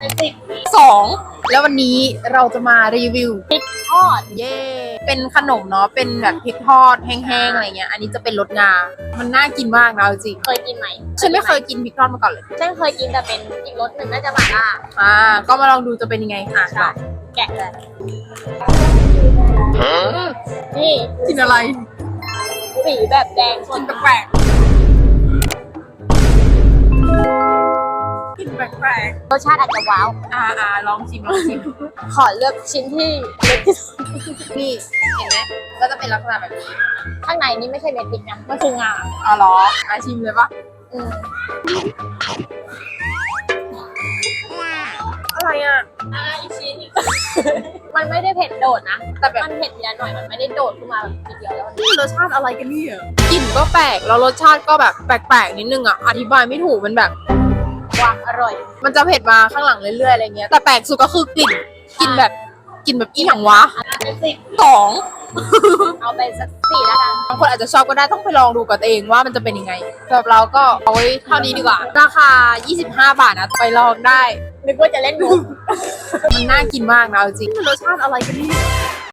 เป็นสิบสองแล้ววันนี้เราจะมารีวิวพริกทอดเย่เป็นขนมเนาะเป็นแบบพริกทอดแห้งๆอะไรเงี้ยอันนี้จะเป็นรสงา มันน่ากินมากนะเอาจริงเคยกินไหมฉันไม่เคยกินพริกทอดมาก่อนเลยฉันเคยกินแต่เป็นอีกรสหนึ่งน่าจะหม่าล่าอ่า ก็มาลองดูจะเป็นยังไงค่ะใช่แกะเลยนี่กินอะไร สีแบบแดงสกิดนแปลก รสชาติอาจจะว้าวๆอ่าอ่าลองชิมลองชิมขอเลือกชิ้นที่เล็กที่สุดนี่เห็นไหมก็จะเป็นลักษณะแบบนี้ ข้างในนี่ไม่ใช่เม็ดพริกนะมันคืองาอ๋อเหรออะชิมเลยปะอืมอะไรอะอ่าอีกชิ้นอีกมันไม่ได้เผ็ดโดดนะ แต่แบบมันเผ็ดทีละหน่อยมันไม่ได้โดดขึ้นมาแบบทีเดียวแล้วมันนี่รสชาติอะไรกันเนี่ยกลิ่นก็แปลกแล้วรสชาติก็แบบแปลกๆนิดนึงอะอธิบายไม่ถูกมันแบบ ความอร่อย มันจะเผ็ดมาข้างหลังเรื่อยๆอะไรเงี้ย แต่แปลกสุดก็คือกลิ่นกลิ่นแบบกลิ่นแบบอีหยังวะเป็นสิบสองเอาไปสักสี่แล้วกันบางคนอาจจะชอบก็ได้ต้องไปลองดูกับตัวเองว่ามันจะเป็นยังไงสำหรับเราก็เอาไว้เท่านี้ดีกว่า ราคา 25 บาทนะไปลองได้นึกว่าจะเล่นมุกมันน่ากินมากนะเอาจริงรสชาติอะไรกันเนี่ย